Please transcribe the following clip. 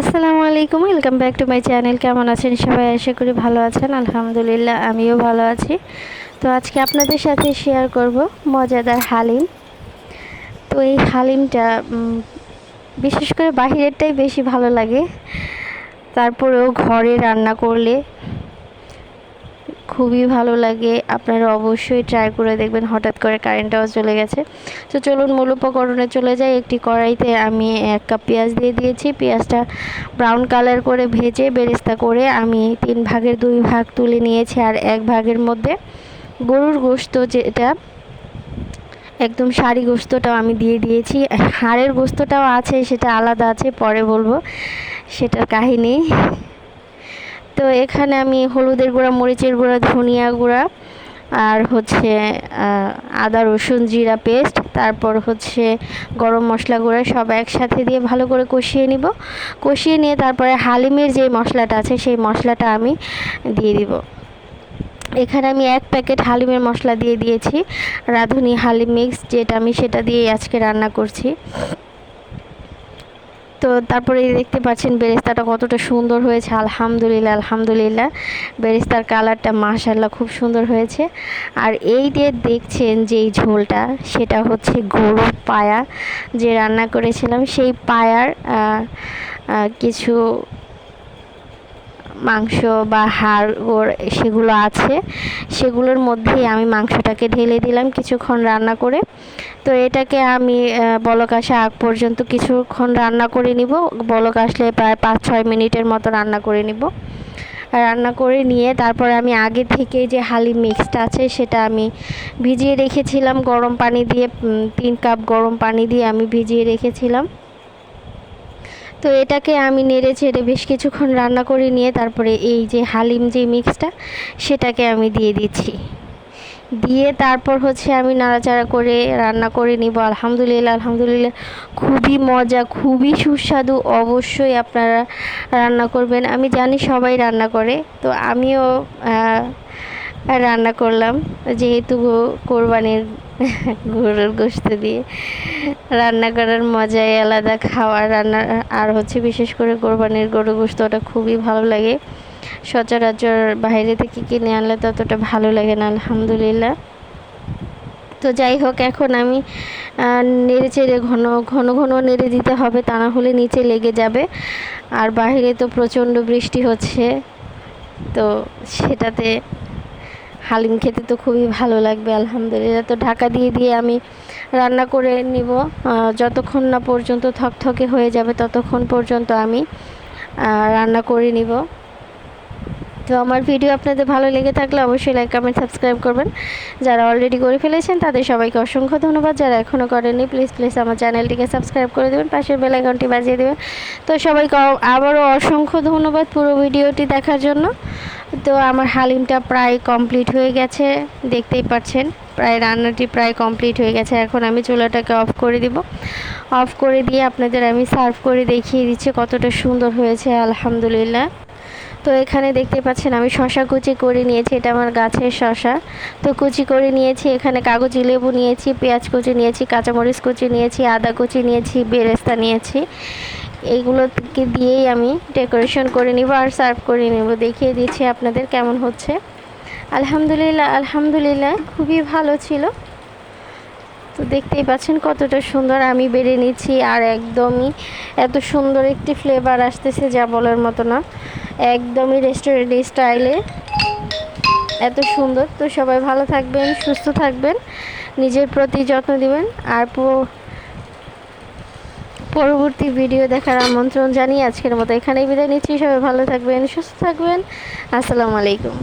আসসালামু আলাইকুম welcome back to my channel কেমন আছেন সবাই? আশা করি ভালো আছেন। আলহামদুলিল্লাহ, আমিও ভালো আছি। তো আজকে আপনাদের সাথে শেয়ার করব মজাদার হালিম। তো এই হালিমটা বিশেষ করে বাহিরেরটাই বেশি ভালো লাগে। তারপরেও ঘরে রান্না করলে খুবই ভালো লাগে। আপনারা অবশ্যই ট্রাই করে দেখবেন, হঠাৎ করে কারেন্টটাও চলে গেছে। তো চলুন মূল উপকরণে চলে যাই। একটি কড়াইতে আমি এক কাপ পেঁয়াজ দিয়ে দিয়েছি। পেঁয়াজটা ব্রাউন কালার করে ভেজে বেরেস্তা করে আমি তিন ভাগের দুই ভাগ তুলে নিয়েছি আর এক ভাগের মধ্যে গরুর গোস্ত যেটা, একদম শাড়ি গোস্তটাও আমি দিয়ে দিয়েছি। হাড়ের গোস্তটাও আছে, সেটা আলাদা আছে, পরে বলব। সেটার কাহিনী। তো এখানে আমি হলুদের গুঁড়া, মরিচের গুঁড়া, ধনিয়া গুঁড়া আর হচ্ছে আদা, রসুন, জিরা পেস্ট, তারপর হচ্ছে গরম মশলা গুঁড়া সব একসাথে দিয়ে ভালো করে কষিয়ে নিব। কষিয়ে নিয়ে তারপরে হালিমের যে মশলাটা আছে সেই মশলাটা আমি দিয়ে দিব। এখানে আমি এক প্যাকেট হালিমের মশলা দিয়ে দিয়েছি, রাঁধুনি হালিম মিক্স যেটা আমি সেটা দিয়ে আজকে রান্না করছি। তো তারপরে দেখতে পাচ্ছেন বেরেস্তাটা কতটা সুন্দর হয়েছে, আলহামদুলিল্লাহ আলহামদুলিল্লাহ। বেরেস্তার কালারটা মাশাল্লাহ খুব সুন্দর হয়েছে। আর এই দিয়ে দেখছেন যেই ঝোলটা, সেটা হচ্ছে গরুর পায়া। যে রান্না করেছিলাম, সেই পায়ার কিছু মাংস বা হাড়, গোড় সেগুলো আছে। সেগুলোর মধ্যেই আমি মাংসটাকে ঢেলে দিলাম কিছুক্ষণ রান্না করে। তো এটাকে আমি বলক আসা আগ পর্যন্ত কিছুক্ষণ রান্না করে নিব। বলক আসলে প্রায় পাঁচ, ছয় মিনিটের মতো রান্না করে নিব। রান্না করে নিয়ে তারপরে আমি আগে থেকে যে হালি মিক্সটা আছে সেটা আমি ভিজিয়ে রেখেছিলাম। গরম পানি দিয়ে তিন কাপ গরম পানি দিয়ে আমি ভিজিয়ে রেখেছিলাম। তো এটাকে আমি নেড়ে ছেড়ে বেশ কিছুক্ষণ রান্না করে নিয়ে তারপরে এই যে হালিম যে মিক্সটা সেটাকে আমি দিয়ে দিচ্ছি। দিয়ে তারপর হচ্ছে আমি নাড়াচাড়া করে রান্না করে নিব। আলহামদুলিল্লাহ আলহামদুলিল্লাহ। খুবই মজা, খুবই সুস্বাদু। অবশ্যই আপনারা রান্না করবেন। আমি জানি সবাই রান্না করে। তো আমিও রান্না করলাম। যেহেতু কোরবানির গরুর গোস্ত দিয়ে রান্না করার মজাই আলাদা খাওয়ার রান্না। আর হচ্ছে বিশেষ করে কোরবানির গরু গোস্তটা খুবই ভালো লাগে। সচরাচর বাইরে থেকে কিনে আনলে ততটা ভালো লাগে না, আলহামদুলিল্লাহ। তো যাই হোক, এখন আমি নেড়ে চেড়ে ঘন ঘন ঘন নেড়ে দিতে হবে, তা না হলে নিচে লেগে যাবে। আর বাইরে তো প্রচণ্ড বৃষ্টি হচ্ছে, তো সেটাতে হালিম খেতে তো খুবই ভালো লাগবে, আলহামদুলিল্লাহ। তো ঢাকা দিয়ে দিয়ে আমি রান্না করে নিব। যতক্ষণ না পর্যন্ত থকথকে হয়ে যাবে ততক্ষণ পর্যন্ত আমি রান্না করে নিব। তো আমার ভিডিও আপনাদের ভালো লেগে থাকলে অবশ্যই লাইক কমেন্ট সাবস্ক্রাইব করবেন। যারা অলরেডি করে ফেলেছেন, তাদের সবাইকে অসংখ্য ধন্যবাদ। যারা এখনও করেনি প্লিজ প্লিজ আমার চ্যানেলটিকে সাবস্ক্রাইব করে দেবেন, পাশের বেল আইকনটি বাজিয়ে দেবেন। তো সবাইকে আবারও অসংখ্য ধন্যবাদ পুরো ভিডিওটি দেখার জন্য। তো আমার হালিমটা প্রায় কমপ্লিট হয়ে গেছে, দেখতেই পাচ্ছেন। প্রায় রান্নাটি প্রায় কমপ্লিট হয়ে গেছে, এখন আমি চুলাটাকে অফ করে দিব। অফ করে দিয়ে আপনাদের আমি সার্ভ করে দেখিয়ে দিচ্ছি কতটা সুন্দর হয়েছে, আলহামদুলিল্লাহ। তো এখানে দেখতে পাচ্ছেন, আমি শশা কুচি করে নিয়েছি, এটা আমার গাছের শশা। তো কুচি করে নিয়েছি, এখানে কাগজি লেবু নিয়েছি, পেঁয়াজ কুচি নিয়েছি, কাঁচামরিচ কুচি নিয়েছি, আদা কুচি নিয়েছি, বেরেস্তা নিয়েছি। এইগুলোকে দিয়েই আমি ডেকোরেশন করে নিব আর সার্ভ করে নেব। দেখিয়ে দিচ্ছি আপনাদের কেমন হচ্ছে। আলহামদুলিল্লাহ আলহামদুলিল্লাহ, খুবই ভালো ছিল। তো দেখতেই পাচ্ছেন কতটা সুন্দর আমি বেড়ে নিচ্ছি আর একদমই এত সুন্দর একটি ফ্লেভার আসতেছে যা বলার মতো না। একদমই রেস্টুরেন্ট স্টাইলে এত সুন্দর। তো সবাই ভালো থাকবেন, সুস্থ থাকবেন, নিজের প্রতি যত্ন দিবেন আর পরবর্তী ভিডিও দেখার আমন্ত্রণ জানিয়ে আজকের মতো এখানেই বিদায় নিচ্ছি। সবাই ভালো থাকবেন, সুস্থ থাকবেন। আসসালামু আলাইকুম।